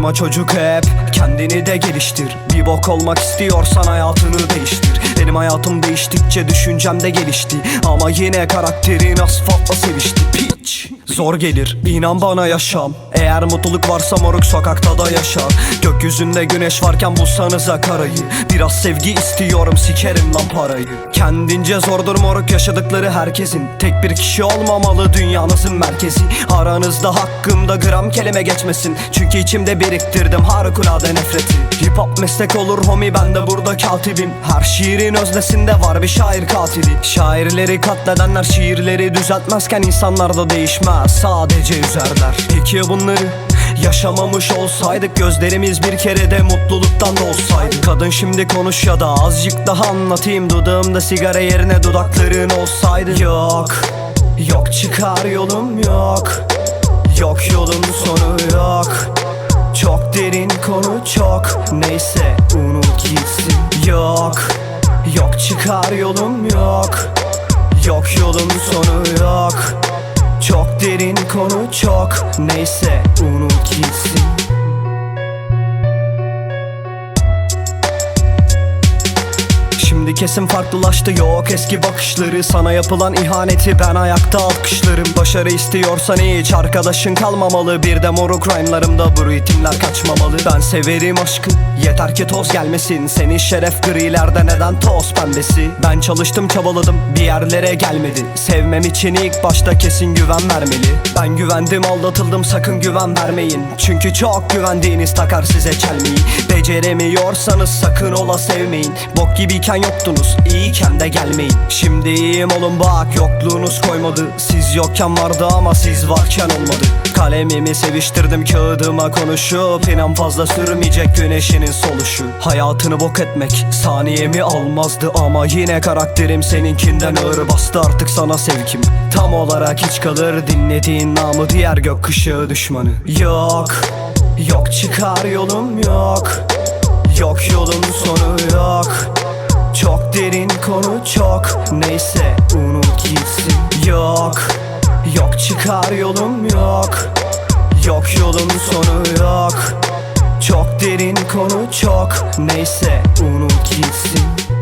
Korkma çocuk hep kendini de geliştir. Bir bok olmak istiyorsan hayatını değiştir. Benim hayatım değiştikçe düşüncem de gelişti. Ama yine karakterin asfaltla sevişti Zor gelir. İnan bana yaşam. Eğer mutluluk varsa moruk sokakta da yaşar. Gökyüzünde güneş varken bulsanıza karayı. Biraz sevgi istiyorum sikerim lan parayı. Kendince zordur moruk yaşadıkları herkesin. Tek bir kişi olmamalı dünyanızın merkezi. Aranızda hakkımda gram kelime geçmesin. Çünkü içimde biriktirdim harikulade nefreti. Hip hop meslek olur homie ben de burada katibim. Her şiirin öznesinde var bir şair katili Şairleri katledenler şiirleri düzeltmezken insanlar da değişmez. Sadece üzerler. Peki bunları Yaşamamış olsaydık? Gözlerimiz bir kere de mutluluktan da olsaydı Kadın şimdi konuş ya da azıcık daha anlatayım. Dudağımda sigara yerine dudakların olsaydı. Yok, yok çıkar yolum yok. Yok yolun sonu yok derin konu çok. Neyse unut gitsin. Yok, yok çıkar yolum yok. Yok yolun sonu yok. Çok derin konu çok. Neyse unut gitsin Şimdi kesin farklılaştı. Yok eski bakışları Sana yapılan ihaneti ben ayakta alkışlarım. Başarı istiyorsan hiç arkadaşın kalmamalı. Bir de moruk rhyme'larımda bu ritimler kaçmamalı. Ben severim aşkı yeter ki toz gelmesin. Senin şeref grilerde neden toz pembesi? Ben çalıştım çabaladım bir yerlere gelmedi. Sevmem için ilk başta kesin güven vermeli. Ben güvendim aldatıldım sakın güven vermeyin. Çünkü çok güvendiğiniz takar size çelmeyi. Beceremiyorsanız sakın ola sevmeyin. Bok gibiyken yoktunuz iyiyken de gelmeyin. Şimdi iyiyim olun bak yokluğunuz koymadı. Siz yokken vardı ama siz varken olmadı. Kalemimi seviştirdim kağıdıma konuşup inan fazla sürmeyecek güneşinin soluşu. Hayatını bok etmek saniyemi almazdı Ama yine karakterim seninkinden ağır bastı artık sana sevkim Tam olarak hiç kalır dinlediğin namı diğer gökkuşağı düşmanı. Yok, yok çıkar yolum yok. Yok yolun sonu yok derin konu çok. Neyse unut gitsin. Yok. Yok çıkar yolum yok. Yok yolun sonu yok. Çok derin konu çok. Neyse unut gitsin